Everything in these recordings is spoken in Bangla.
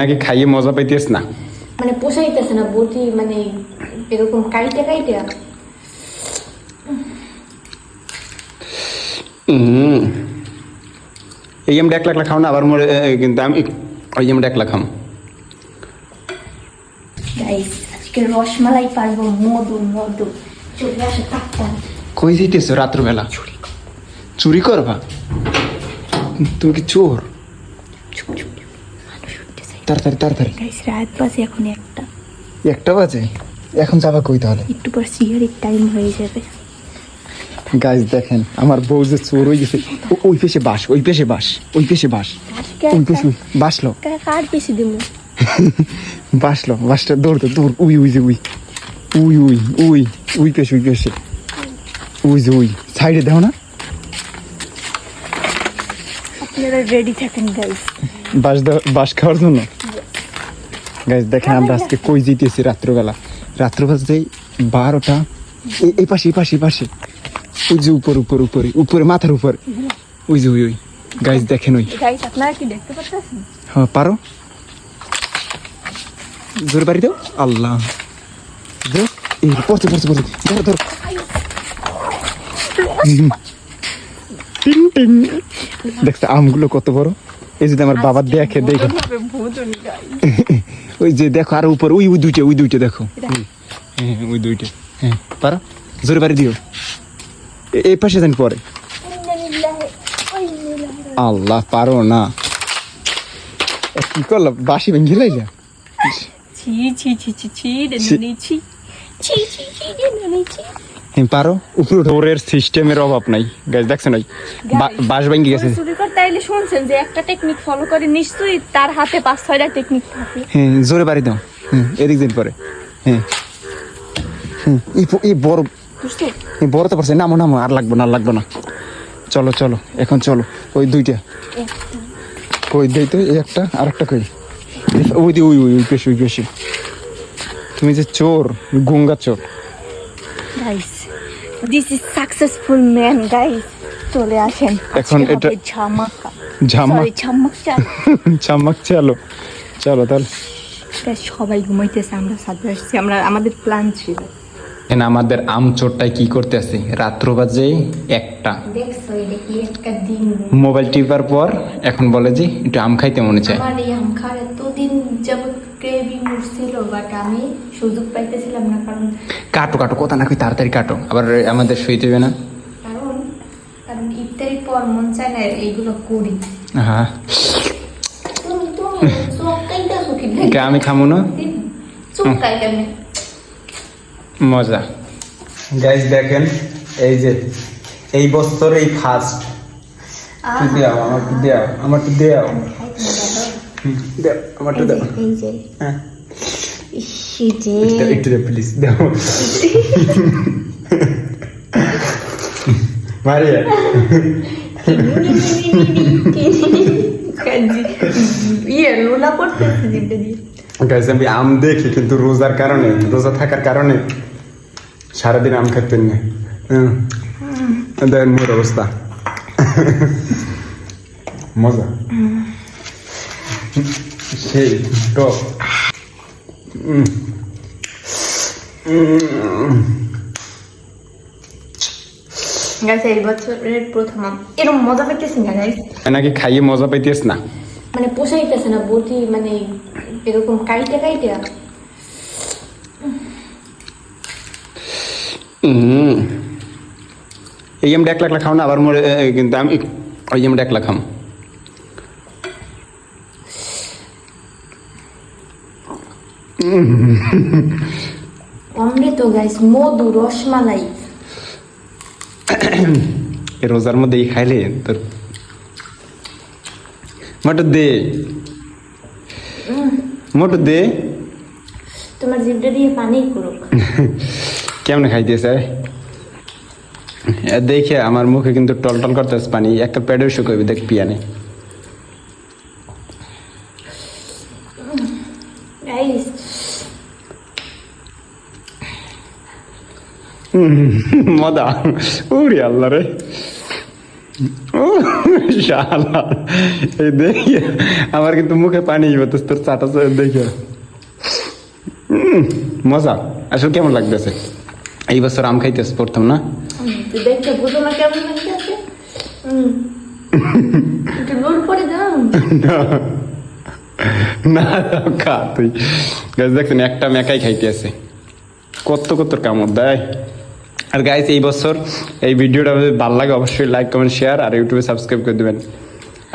নাকি খাইয়ে মজা পাইতেছ না? মানে পোষাইতেছে না বটি মানে এরকম কাইটে কাইটে। এই আমরা এক লাখ খাও না আবার মরে কিন্তু আমি ওই আমরা এক লাখ খাম আজকে রসমালাই পারব মধু মধু। চলে আসে কই যাইতেছো রাত্রবেলা? চুরি করবা? তুমি কি চোর? তাড়াতাড়ি তাড়াতাড়ি। গাইস রাত বাজে এখন একটা। একটা বাজে? এখন যাবা কই তাহলে? একটু পর সিগারেট টাইম হয়ে যাবে। গাছ দেখেন আমার বউ যে চোর হয়ে গেছে ওই পেশে বাস ওই পেশে বাস ওই পেশে বাস। ওই পেশে বাসলো। কার বেশি দিব বাসলো বাসটা দৌড়তে দৌড় উই উই যে উই। উই উই উই উই পেশে উই পেশে। উই যে উই। সাইডে দাও না। আপনারা রেডি থাকেন গাইস বাস বাস খাওয়ার জন্য? গাছ দেখেন আমরা আজকে কই জিতেছি রাত্রবেলা। রাত্রবেলা যে বারোটা। এই- পাশে এই পাশে এই পাশে। ওই যে উপর উপর উপরে উপরে মাথার উপর। ওই যে ওই ওই। গাছ দেখেন ওই। হ্যাঁ পারো। জোর বাড়ি দাও আল্লাহ। এই পড়তে পড়তে পড়তে ধরো ধরো। দেখছ আমগুলো কত বড়? এই যদি আমার বাবা দেখে দেখে ওই যে দেখো আর উপর ওই ওই দুইটা ওই দুইটা দেখো। হ্যাঁ ওই দুইটা। হ্যাঁ পারো? জোরে বাড়ি দিও। এই পাশে জানি পরে। আল্লাহ পারো না। এ কি করল? বাসি ভেঙে লাইলা? ছি ছি ছি ছি ছি ছি। ছি। ছি ছি ছি ছি। হ্যাঁ পারো? উপরে ডোরের সিস্টেমের অভাব নাই। গাছ দেখছেন ওই বা- বাঁশ ভেঙে গেছে। চুরি করতে আইলে শুনছেন যে একটা টেকনিক ফলো করে নিশ্চয়ই তার হাতে পাঁচ ছয়টা টেকনিক থাকে। হ্যাঁ জোরে বাড়ি দাও। হ্যাঁ এদিক দিন পরে। হ্যাঁ। হুম, এই এই বড় বুঝছ? এই বড় তো পারছে। নামো নামো আর লাগবো না আর লাগবো না। চলো চলো এখন চলো। ওই দুইটা। কই দেই তো এই একটা আর একটা কই? ওই দি ওই ওই ওই পেশে ওই পেশে। তুমি যে চোর গঙ্গা চোর। Guys this is successful man guys চলে আসেন। এখন এটা- ঝামাকা। ঝামা ঝামাক চা চামাক চলো চলো তাহলে। সবাই ঘুমাইতেছে আমরা সাথে আসছি। আমরা আমাদের প্ল্যান ছিল। এখানে আমাদের আম চোরটাই কি করতেছে? রাত্র বাজে একটা। মোবাইল টিপার পর এখন বলে যে একটু আম খাইতে মনে চায়। আম খাওয়ার এতদিন যাবত ক্রেভিং উঠছিল বাট আমি সুযোগ পাইতেছিলাম না কারণ কাটো কাটো কথা না কই তাড়াতাড়ি কাটো। আবার আমাদের শুইতে হবে না? কারণ কারণ ইফতারির পর মন চায় না এইগুলো করি। হ্যাঁ তুমি তুমি চোখটাইটা চোখে কে আমি খামো না? চোখটাই মজা। গাইজ দেখেন এই যে এই বছর এই ফার্স্ট দেও আমার তো দেও আমার দেও দেও এই যে হ্যাঁ। একটু প্লিজ দেও। মারিয়া। আমি আম দেখি কিন্তু রোজার কারণে রোজা থাকার কারণে সারাদিন আম খাইতেন না। দেখেন মোর অবস্থা। মজা। সেই টক উম। উম। গাইস এই বছরের প্রথম এরকম মজা পাইতেছি না গাইস নাকি খাইয়ে মজা পাইতেছ না মানে পোষাইতেছে না বটি মানে এরকম কাইটে কাইটে উম। এই লাখ খাও না আবার মরে কিন্তু আমি খাম অমৃত গাইস মধু রসমালাই। রোজার মধ্যে এই খাইলে তোর মোটর দে। মোটর দে। তোমার জিভটা দিয়ে পানি করুক। কেমনে খাইতেছে? দেখে আমার মুখে কিন্তু টল টল করতেছে পানি। একটা প্যাডেও শুকাবি দেখ পিয়ানে গাইস মজা উড়ি আল্লাহ রে। শালা। এই দেখি আমার কিন্তু মুখে পানি হতো তোর চাটা দেখে। মজা। আসলে কেমন লাগতেছে? এই বছর আম খাইতেছে প্রথম না? না খা তুই। দেখছেন একটা মেকাই খাইতে আছে কত কত কামড় দেয়। আর গাইস এই বছর এই ভিডিওটা যদি ভালো লাগে, অবশ্যই লাইক কমেন্ট শেয়ার আর ইউটিউবে সাবস্ক্রাইব করে দেবেন।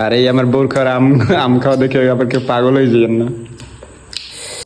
আর এই আমার বোর খাওয়ার আম আম খাওয়া দেখে আবার কেউ পাগল হয়ে যাবেন না।